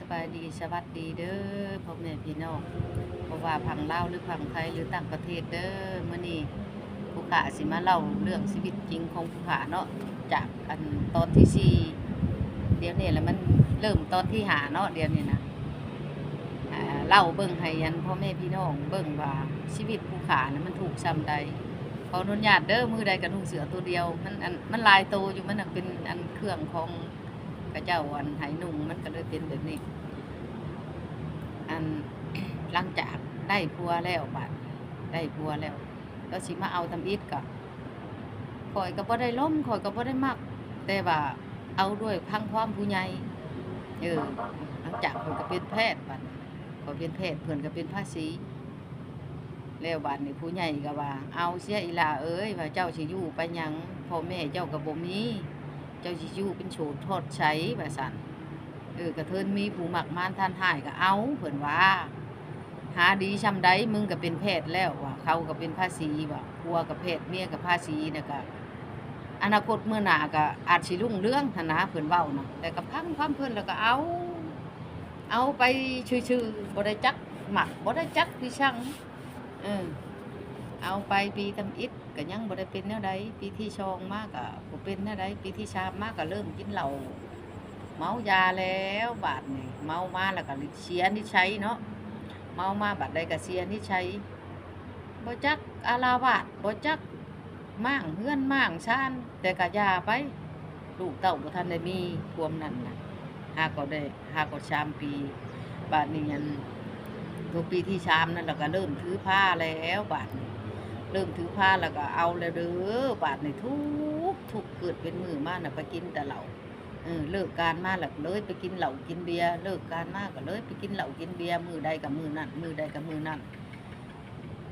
สบายดีสวัสดีเด้อพ่อแม่พี่น้องเพราะว่าพังเล่าหรือพังไทยหรือต่างประเทศเด้อมื้อนี้ผู้ขาสิมาเล่าเรื่องชีวิตจริงของผู้ขาเนาะจากอันตอนที่สี่เดี๋ยวนี้แล้วมันเริ่มตอนที่หาเนาะเดี๋ยวนี้นะเล่าเบิ่งให้ยันพ่อแม่พี่น้องเบิ่งว่าชีวิตผู้ขานะมันถูกซ้ำใดขออนุญาตเด้อมือใดกระนุ่งเสือตัวเดียว มันอันมันลายโตอยู่มันเป็นอันเครื่องของ กระเจ้าวันไหนุ่งมันก็เลยเป็นแบบนี้ อันหลังจากได้พัวแล้วบัดได้พัวแล้วก็สิมาเอาทำอิฐกับข่อยก็บ่ได้ล้มข่อยก็บ่ได้มักแต่ว่าเอาด้วยพังความผู้ใหญ่เออหลังจากข่อยก็เป็นแพทย์บัดข่อยเป็นแพทย์เพิ่นก็เป็นภาษีแล้วบัดนี้ผู้ใหญ่ก็ว่า เอาเสียอีลาเอ้ยว่าเจ้าสิอยู่ไปยังพ่อแม่เจ้าก็บ่มี เจ้าสิอยู่เป็นโฉดทอดใช้ว่าซั่นเออกระเทินมีผู้มักมานท่านหายก็เอาเพิ่นว่า หาดีชำใดมึงก็เป็นแพทย์แล้วว่าเขาก็เป็นภาษีว่าผัวกับแพทย์เมียกับภาษีน่ะก็อนาคตเมื่อหนาก็อาจสิรุ่งเรื่องหันนะเพิ่นเว้านะแต่ก็พังความเพิ่อนแล้วก็เอา เอาไปชื่อๆบ่ได้จักหมักบ่ได้จักพี่ช่างเออเอาไปปีทำอิฐ ก็ยังบ่ได้เป็นแนวใดปีที่ชองมากก็บ่เป็นแนวใดปีที่ชามมากก็เริ่มกินเหล้าเมายาแล้วบาดนี่เมามาแล้วก็เสียนิสัยเนาะเมามาบัดใดก็เสียนิสัยบ่จักอาลาวาดบ่จักมั่างเฮือนมั่างชานแต่ก็ยาไปลูกเต้าบ่ทันได้มีความนั้นน่ะหาก็ได้หาก็ชามปี บาดนี้ยันทุกปีที่ชามนั่นแล้วก็เริ่มถือผ้าแล้วบาดนี้ เริ่มถือผ้าแล้วก็เอาแล้วเด้อบาดในทุกทุกเกิดเป็นมือมากนะไปกินแต่เหล้าเออเลิกการมากแล้วก็เลยไปกินเหล้ากินเบียร์เลิกการมากก็เลยไปกินเหล้ากินเบียร์มือใดกับมือนั่นมือใดกับมือนั่น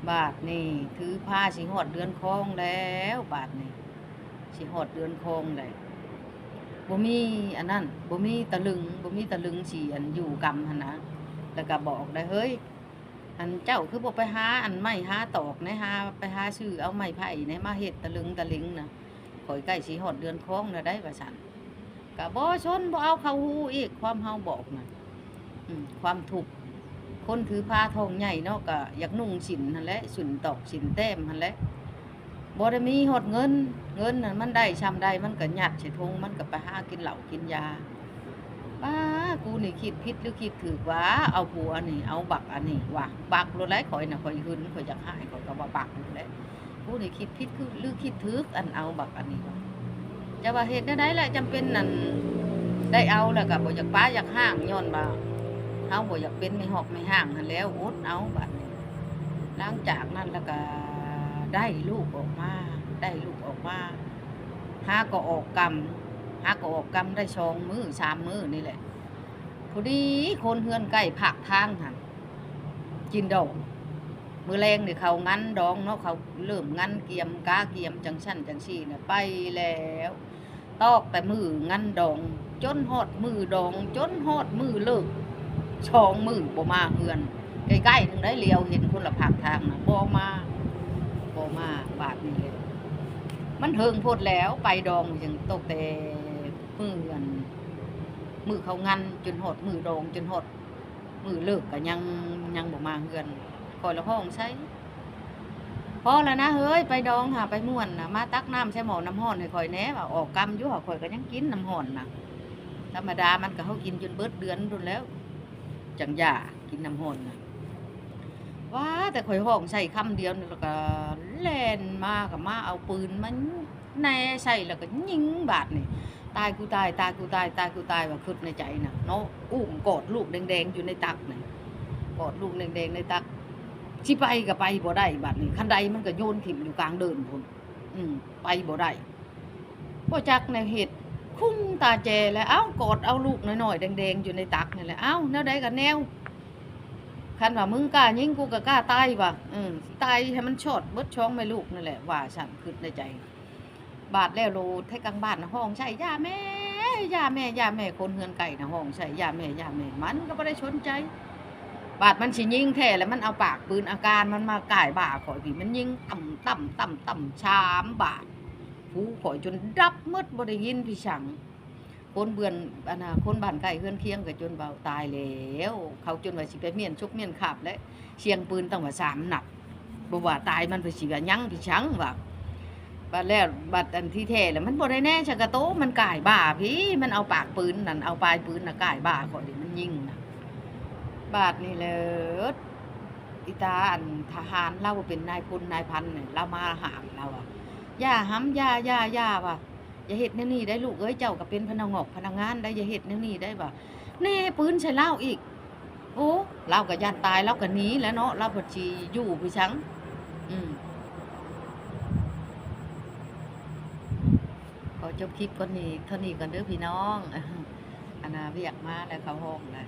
บาดนี่ถือผ้าสิหอดเดือนคองแล้ว บาดนี่สิหอดเดือนคองเลยบ่มีอันนั้นบ่มีตะลึงบ่มีตะลึงสิอันอยู่กรรมหนนะแล้วก็บอกได้เฮ้ย อันเจ้าคือบอกไปหาอันไม้หาตอกในหาไปหาซื้อเอาไม้ไผ่ในมาเฮ็ดตะลึงตะลิงนะข่อยใกล้สิฮอดเดือนคองแล้วได้ว่าซั่นก็บ่ชนบ่เอาเข้าหูอีกความเฮาบอกนะความทุกคนถือผ้าทองใหญ่เนาะก็อยากนุ่งสินนั่นแหละสินตอกสินแต้มนั่นแหละบ่ได้มีฮอดเงิน เงินน่ะมันได้ชำได้มันก็ยัดใส่ถุงมันก็ไปหากินเหล้ากินยาป้า กูนี่คิดผิดหรือคิดถือว่าเอาผัวนี่เอาบักอันนี้ว่าบักรถไรข่อยน่ะข่อยหึนข่อยอยากหายข่อยก็ว่าบักนั่แหละกูนี่คิดผิดคือหรือคิดถืออันเอาบักอันนี้ว่าจะว่าเหตุได้แหละจำเป็นนั่นได้เอาแล้วก็บ่อยากป้าอยากห้างย้อนว่าเฮาบ่อยากเป็นไม่หอกไม่ห้างหันแล้วอดเอาบัดนี้หลังจากนั้นแล้วก็ได้ลูกออกมา ได้ลูกออกมาหาก็ออกกรรมหาก็ออกกำได้ชองมือสามมือนี่แหละ พอดีคนเฮือนใกล้ผักทางหันกินดอกมือแรงเนี่ยเขางั้นดองเนาะเขาเริ่มงั้นเกียมกาเกียมจังชั้นจังซี่เนี่ยไปแล้วตอกแต่มืองั้นดอง จนฮอดมือดอง จนฮอดมือเลิกชองมือบ่มาเฮือนใกล้ๆนึงได้เลียวเห็นคนละผักทางนะบ่มาบ่มาบาดนี้เลยมันเทิงโพดแล้วไปดองยังตกแต่มืออัน มือเขางันจนหดมือดองจนหดมือเลิกก็ยังยังบ่มาเฮือนคอยละห้องใช้พอแล้วนะเฮ้ยไปดองหาไปม่วนนะมาตักน้ำใช้หมอน้ำห้อนให้คอยแหน่ว่าออกกรรมยู่หาคอยก็ยังกินน้ำห้อนนะธรรมดามันก็เขากินจนเบิดเดือนรุนแล้ว จังยากินน้ำห้อนนะว้าแต่คอยห้องใส่คำเดียวแล้วก็แล่นมากับมาเอาปืนมันแน่ใส่แล้วก็ยิงบาดนี่ ตายกูตายตายกูตายตายกูตายว่าคิดในใจน่ะเนาะอุ้มกอดลูกแดงๆอยู่ในตักนี่กอดลูกแดงๆในตักสิไปก็ไปบ่ได้บัดนี้คันใดมันก็โยนถิ่มอยู่กลางเดินพุ่นอืมไปบ่ได้บ่จักในเหตุคุ้มตาแจแล้วเอ้ากอดเอาลูกน้อยๆแดงๆอยู่ในตักนี่แหละเอ้าแนวใดก็แนวคันว่ามึงกล้ายิงกูก็กล้าตายว่ะอืมตายให้มันชดเบิดช่องไม่ลูกนั่นแหละว่าฉันคิดในใจ บาดแล้วโลดให้กลางบ้านห้องใช่ย่าแม่ย่าแม่ย่าแม่คนเฮือนไก่นะห้องใช่ย่าแม่ย่าแม่มันก็ไม่ได้สนใจ บาดมันสิยิงแท้แล้วมันเอาปากปืนอาการมันมาก่ายบ่าข่อยพี่มันยิงต่ำต่ำต่ำต่ำชามบาดหูข่อยจนดับมืดบ่ได้ยินพี่ชังคนเบือนอนน่ะคนบ้านใกล้เฮือนเคียงก็จนเบาตายแล้วเขาจนว่าสิไปเมียนชุกเมียนขับและเสียงปืนตั้งว่าสามนัดบ่ว่าตายมันไปสิว่ายังพี่ชังว่า บัดแล้วบัดอันที่แท้แล้วมันบ่ได้แน่ชักะโตมันก่ายบ้าพี่มันเอาปากปืนนั่นเอาปลายปืนน่ะก่ายบ้าก่อนดิมันยิงน่ะบาดนี่เลิศอีตาอันทหารเราเป็นนายพลนายพันเนี่ยเรามาหามเราอะย่าห้ำย่าย่าย่าว่ะอย่าเฮ็ดแนวนี้ได้ลูกเอ้ยเจ้าก็เป็นพนักงอกพนักงานได้อย่าเฮ็ดแนวนี้ได้บ่แน่ปืนใส่เล่าอีกโอ้เราก็ย่านตายเราก็หนีแล้วเนาะเราบ่สิอยู่พี่ชังอืมขอ จบคลิปก่อนนี้เท่านี้ก่อนเด้อพี่น้องอันน่ะเวียกมาแล้วเขาห้องนะ